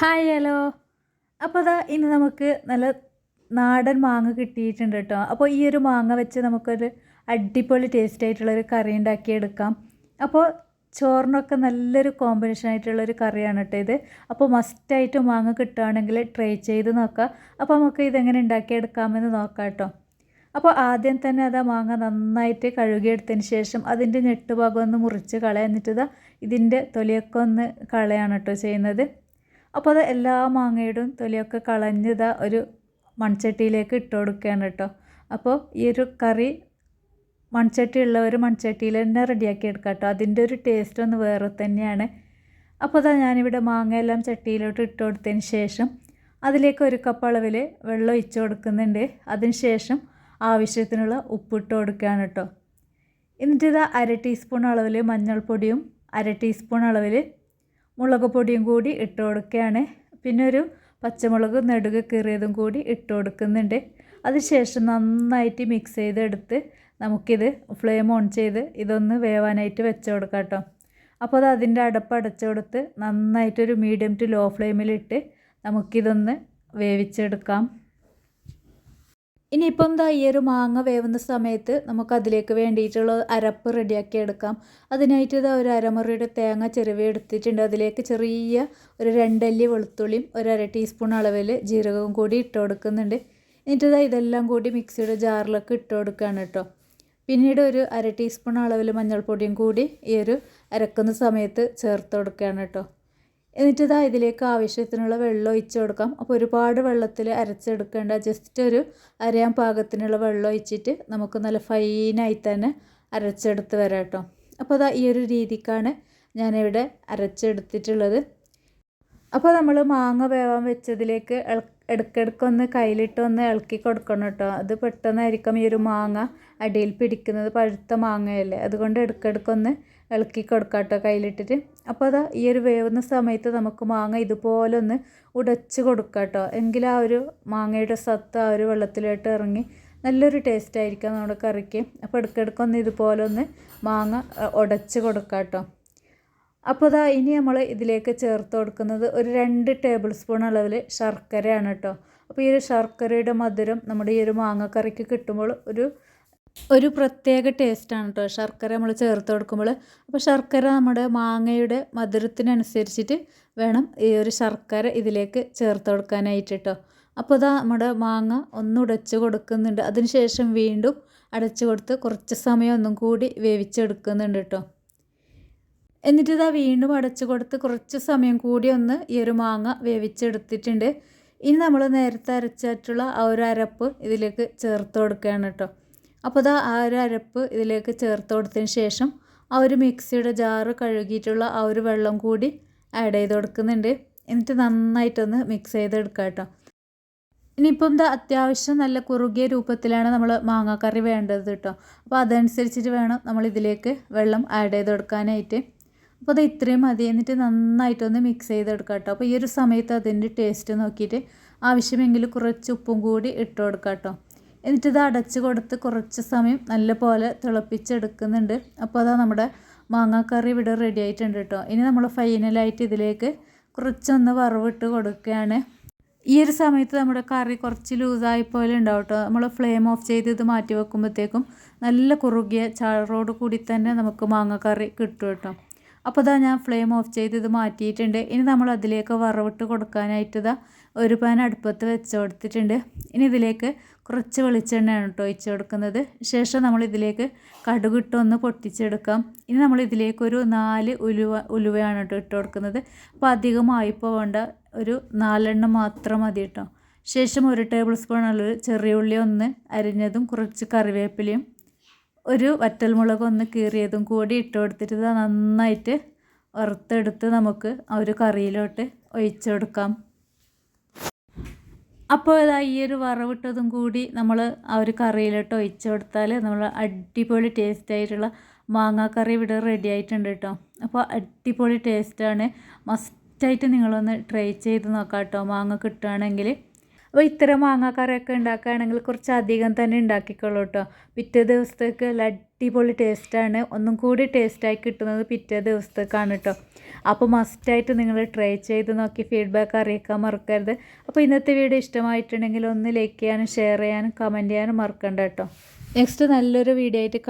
Hi hello. അപ്പോൾ അതാ ഇന്ന് നമുക്ക് നല്ല നാടൻ മാങ്ങ കിട്ടിയിട്ടുണ്ട് കേട്ടോ. അപ്പോൾ ഈ ഒരു മാങ്ങ വെച്ച് നമുക്കൊരു അടിപൊളി ടേസ്റ്റ് ആയിട്ടുള്ളൊരു കറി ഉണ്ടാക്കിയെടുക്കാം. അപ്പോൾ ചോറിനൊക്കെ നല്ലൊരു കോമ്പിനേഷൻ ആയിട്ടുള്ളൊരു കറിയാണ് കേട്ടോ ഇത്. അപ്പോൾ മസ്റ്റായിട്ട് മാങ്ങ കിട്ടുകയാണെങ്കിൽ ട്രൈ ചെയ്ത് നോക്കാം. അപ്പോൾ നമുക്ക് ഇതെങ്ങനെ ഉണ്ടാക്കിയെടുക്കാമെന്ന് നോക്കാം കേട്ടോ. അപ്പോൾ ആദ്യം തന്നെ അതാ മാങ്ങ നന്നായിട്ട് കഴുകിയെടുത്തതിന് ശേഷം അതിന്റെ ഞെട്ടുഭാഗം ഒന്ന് മുറിച്ച് കളയാൻ എന്നിട്ട് ഇതാ ഇതിന്റെ തൊലിയൊക്കെ ഒന്ന് കളയാണ് കേട്ടോ ചെയ്യുന്നത്. അപ്പോൾ അത് എല്ലാ മാങ്ങയുടെയും തൊലിയൊക്കെ കളഞ്ഞത് ഒരു മൺചട്ടിയിലേക്ക് ഇട്ട് കൊടുക്കുകയാണ് കേട്ടോ. അപ്പോൾ ഈ ഒരു കറി മൺചട്ടി ഉള്ളവർ മൺചട്ടിയിൽ തന്നെ റെഡിയാക്കി എടുക്കാം കേട്ടോ. അതിന്റെ ഒരു ടേസ്റ്റ് ഒന്ന് വേറെ തന്നെയാണ്. അപ്പോൾ അതാ ഞാനിവിടെ മാങ്ങയെല്ലാം ചട്ടിയിലോട്ട് ഇട്ട് കൊടുത്തതിന് ശേഷം അതിലേക്ക് ഒരു കപ്പ് അളവിൽ വെള്ളം ഒഴിച്ച് കൊടുക്കുന്നുണ്ട്. അതിന് ശേഷം ആവശ്യത്തിനുള്ള ഉപ്പിട്ട് കൊടുക്കുകയാണ് കേട്ടോ. എന്നിട്ട് ഇതാ അര ടീസ്പൂൺ അളവിൽ മഞ്ഞൾപ്പൊടിയും അര ടീസ്പൂൺ അളവിൽ മുളക് പൊടിയും കൂടി ഇട്ട് കൊടുക്കുകയാണ്. പിന്നെ ഒരു പച്ചമുളക് നെടുക കീറിയതും കൂടി ഇട്ട് കൊടുക്കുന്നുണ്ട്. അതിനുശേഷം നന്നായിട്ട് മിക്സ് ചെയ്തെടുത്ത് നമുക്കിത് ഫ്ലെയിം ഓൺ ചെയ്ത് ഇതൊന്ന് വേവാനായിട്ട് വെച്ച് കൊടുക്കാം കേട്ടോ. അപ്പോൾ അത് അതിന്റെ അടപ്പ് അടച്ചു കൊടുത്ത് നന്നായിട്ടൊരു മീഡിയം ടു ലോ ഫ്ലെയിമിലിട്ട് നമുക്കിതൊന്ന് വേവിച്ചെടുക്കാം. ഇനിയിപ്പം ദാ ഈ ഒരു മാങ്ങ വേവുന്ന സമയത്ത് നമുക്ക് അതിലേക്ക് വേണ്ടിയിട്ടുള്ള അരപ്പ് റെഡിയാക്കി എടുക്കാം. അതിനായിട്ട് ഇതാ ഒരു അരമുറിയുടെ തേങ്ങ ചെറുവി എടുത്തിട്ടുണ്ട്. അതിലേക്ക് ചെറിയ ഒരു രണ്ടല്ലി വെളുത്തുള്ളിയും ഒരു അര ടീസ്പൂൺ അളവിൽ ജീരകവും കൂടി ഇട്ട് കൊടുക്കുന്നുണ്ട്. എന്നിട്ട് ഇതാ ഇതെല്ലാം കൂടി മിക്സിയുടെ ജാറിലൊക്കെ ഇട്ട് കൊടുക്കുകയാണ് കേട്ടോ. പിന്നീട് ഒരു അര ടീസ്പൂൺ അളവിൽ മഞ്ഞൾപ്പൊടിയും കൂടി ഈ ഒരു അരക്കുന്ന സമയത്ത് ചേർത്ത് കൊടുക്കുകയാണ് കേട്ടോ. എന്നിട്ട് ഇതാ ഇതിലേക്ക് ആവശ്യത്തിനുള്ള വെള്ളം ഒഴിച്ച് കൊടുക്കാം. അപ്പോൾ ഒരുപാട് വെള്ളത്തിൽ അരച്ചെടുക്കേണ്ട ജസ്റ്റ് ഒരു അരയാൻ പാകത്തിനുള്ള വെള്ളം ഒഴിച്ചിട്ട് നമുക്ക് നല്ല ഫൈനായി തന്നെ അരച്ചെടുത്ത് വരാം കേട്ടോ. അപ്പോൾ അതാ ഈ ഒരു രീതിക്കാണ് ഞാനിവിടെ അരച്ചെടുത്തിട്ടുള്ളത്. അപ്പോൾ നമ്മൾ മാങ്ങ വേവാൻ വെച്ചതിലേക്ക് ഇടയ്ക്കിടയ്ക്കൊന്ന് കയ്യിലിട്ടൊന്ന് ഇളക്കി കൊടുക്കണം കേട്ടോ അത് പെട്ടെന്നായിരിക്കും ഈ ഒരു മാങ്ങ അടിയിൽ പിടിക്കുന്നത് പഴുത്ത മാങ്ങയല്ലേ? അതുകൊണ്ട് ഇടയ്ക്കിടയ്ക്കൊന്ന് ഇളക്കി കൊടുക്കാം കേട്ടോ കയ്യിലിട്ടിട്ട്. അപ്പോൾ അതാ ഈ ഒരു വേവുന്ന സമയത്ത് നമുക്ക് മാങ്ങ ഇതുപോലെ ഒന്ന് ഉടച്ച് കൊടുക്കാം കേട്ടോ എങ്കിൽ ആ ഒരു മാങ്ങയുടെ സത്ത് ആ ഒരു വെള്ളത്തിലോട്ട് ഇറങ്ങി നല്ലൊരു ടേസ്റ്റ് ആയിരിക്കും നമ്മുടെ കറിക്ക്. അപ്പോൾ ഇടയ്ക്കിടയ്ക്കൊന്ന് ഇതുപോലെ ഒന്ന് മാങ്ങ ഉടച്ച് കൊടുക്കാം കേട്ടോ അപ്പോൾ ഇതാ ഇനി നമ്മൾ ഇതിലേക്ക് ചേർത്ത് കൊടുക്കുന്നത് ഒരു രണ്ട് ടേബിൾ സ്പൂൺ അളവിൽ ശർക്കരയാണ് കേട്ടോ അപ്പോൾ ഈ ഒരു ശർക്കരയുടെ മധുരം നമ്മുടെ ഈ ഒരു മാങ്ങക്കറിക്ക് കിട്ടുമ്പോൾ ഒരു ഒരു പ്രത്യേക ടേസ്റ്റാണ് കേട്ടോ ശർക്കര നമ്മൾ ചേർത്ത് കൊടുക്കുമ്പോൾ. അപ്പോൾ ശർക്കര നമ്മുടെ മാങ്ങയുടെ മധുരത്തിനനുസരിച്ചിട്ട് വേണം ഈ ഒരു ശർക്കര ഇതിലേക്ക് ചേർത്ത് കൊടുക്കാനായിട്ട് കേട്ടോ അപ്പോൾ ഇതാ നമ്മുടെ മാങ്ങ ഒന്ന് ഉടച്ച് കൊടുക്കുന്നുണ്ട്. അതിനുശേഷം വീണ്ടും അടച്ചു കൊടുത്ത് കുറച്ച് സമയം ഒന്നും കൂടി വേവിച്ചെടുക്കുന്നുണ്ട് കേട്ടോ എന്നിട്ട് ഇതാ വീണ്ടും അടച്ചു കൊടുത്ത് കുറച്ച് സമയം കൂടി ഒന്ന് ഈ ഒരു മാങ്ങ വേവിച്ചെടുത്തിട്ടുണ്ട്. ഇനി നമ്മൾ നേരത്തെ അരച്ചിട്ടുള്ള ആ ഒരു അരപ്പ് ഇതിലേക്ക് ചേർത്ത് കൊടുക്കുകയാണ് കേട്ടോ. അപ്പോൾ ഇതാ ആ ഒരു അരപ്പ് ഇതിലേക്ക് ചേർത്ത് കൊടുത്തതിന് ശേഷം ആ ഒരു മിക്സിയുടെ ജാറ് കഴുകിയിട്ടുള്ള ആ ഒരു വെള്ളം കൂടി ആഡ് ചെയ്ത് കൊടുക്കുന്നുണ്ട്. എന്നിട്ട് നന്നായിട്ടൊന്ന് മിക്സ് ചെയ്തെടുക്കാം കേട്ടോ. ഇനിയിപ്പം ഇത് അത്യാവശ്യം നല്ല കുറുകിയ രൂപത്തിലാണ് നമ്മൾ മാങ്ങാക്കറി വേണ്ടത് കേട്ടോ. അപ്പോൾ അതനുസരിച്ചിട്ട് വേണം നമ്മൾ ഇതിലേക്ക് വെള്ളം ആഡ് ചെയ്ത് കൊടുക്കാനായിട്ട്. അപ്പോൾ അത് ഇത്രയും മതി. എന്നിട്ട് നന്നായിട്ടൊന്ന് മിക്സ് ചെയ്തെടുക്കാം കേട്ടോ അപ്പോൾ ഈ ഒരു സമയത്ത് അതിന്റെ ടേസ്റ്റ് നോക്കിയിട്ട് ആവശ്യമെങ്കിൽ കുറച്ച് ഉപ്പും കൂടി ഇട്ട് കൊടുക്കാം കേട്ടോ എന്നിട്ട് ഇത് അടച്ച് കൊടുത്ത് കുറച്ച് സമയം നല്ല പോലെ തിളപ്പിച്ചെടുക്കുന്നുണ്ട്. അപ്പോൾ അതാ നമ്മുടെ മാങ്ങാക്കറി ഇവിടെ റെഡി ആയിട്ടുണ്ട് കേട്ടോ ഇനി നമ്മൾ ഫൈനലായിട്ട് ഇതിലേക്ക് കുറച്ചൊന്ന് വറവിട്ട് കൊടുക്കുകയാണ്. ഈ ഒരു സമയത്ത് നമ്മുടെ കറി കുറച്ച് ലൂസായി പോലെ ഉണ്ടാവും കേട്ടോ നമ്മൾ ഫ്ലെയിം ഓഫ് ചെയ്ത് ഇത് മാറ്റി വെക്കുമ്പോഴത്തേക്കും നല്ല കുറുകിയ ചാറോട് കൂടി തന്നെ നമുക്ക് മാങ്ങാക്കറി കിട്ടും കേട്ടോ അപ്പോൾ ഇതാ ഞാൻ ഫ്ലെയിം ഓഫ് ചെയ്ത് ഇത് മാറ്റിയിട്ടുണ്ട്. ഇനി നമ്മൾ അതിലേക്ക് വറവിട്ട് കൊടുക്കാനായിട്ട് ഇതാ ഒരു പാൻ അടുപ്പത്ത് വെച്ച് കൊടുത്തിട്ടുണ്ട്. ഇനി ഇതിലേക്ക് കുറച്ച് വെളിച്ചെണ്ണയാണ് കേട്ടോ ഒഴിച്ച് കൊടുക്കുന്നത്. ശേഷം നമ്മൾ ഇതിലേക്ക് കടുകിട്ടൊന്ന് പൊട്ടിച്ചെടുക്കാം. ഇനി നമ്മൾ ഇതിലേക്ക് ഒരു നാല് ഉലുവ ഉലുവയാണ് കേട്ടോ ഇട്ട് കൊടുക്കുന്നത്. അപ്പോൾ അധികമായി വേണ്ട ഒരു നാലെണ്ണം മാത്രം മതി കേട്ടോ. ശേഷം ഒരു ടേബിൾ സ്പൂൺ ഉള്ളൊരു ചെറിയ ഉള്ളി ഒന്ന് അരിഞ്ഞതും കുറച്ച് കറിവേപ്പിലയും ഒരു വറ്റൽമുളക് ഒന്ന് കീറിയതും കൂടി ഇട്ട് കൊടുത്തിട്ട് നന്നായിട്ട് വറുത്തെടുത്ത് നമുക്ക് ആ ഒരു കറിയിലോട്ട് ഒഴിച്ചെടുക്കാം അപ്പോൾ ഇതാ ഈ ഒരു വറവിട്ടതും കൂടി നമ്മൾ ആ ഒരു കറിയിലോട്ട് ഒഴിച്ചു കൊടുത്താൽ നമ്മൾ അടിപൊളി ടേസ്റ്റ് ആയിട്ടുള്ള മാങ്ങാക്കറി ഇവിടെ റെഡി ആയിട്ടുണ്ട് കേട്ടോ അപ്പോൾ അടിപൊളി ടേസ്റ്റാണ് മസ്റ്റായിട്ട് നിങ്ങളൊന്ന് ട്രൈ ചെയ്ത് നോക്കാം കേട്ടോ മാങ്ങ കിട്ടുകയാണെങ്കിൽ അപ്പോൾ ഇത്തരം മാങ്ങാക്കറിയൊക്കെ ഉണ്ടാക്കുകയാണെങ്കിൽ കുറച്ച് അധികം തന്നെ ഉണ്ടാക്കിക്കോളൂ കേട്ടോ. പിറ്റേ ദിവസത്തേക്ക് നല്ല അടിപൊളി ടേസ്റ്റാണ് ഒന്നും കൂടി ടേസ്റ്റായി കിട്ടുന്നത് പിറ്റേ ദിവസത്തേക്കാണ് കേട്ടോ. അപ്പോൾ മസ്റ്റായിട്ട് നിങ്ങൾ ട്രൈ ചെയ്ത് നോക്കി ഫീഡ്ബാക്ക് അറിയിക്കാൻ മറക്കരുത്. അപ്പോൾ ഇന്നത്തെ വീഡിയോ ഇഷ്ടമായിട്ടുണ്ടെങ്കിൽ ഒന്ന് ലൈക്ക് ചെയ്യാനും ഷെയർ ചെയ്യാനും കമന്റ് ചെയ്യാനും മറക്കണ്ട കേട്ടോ. നെക്സ്റ്റ് നല്ലൊരു വീഡിയോ ആയിട്ട്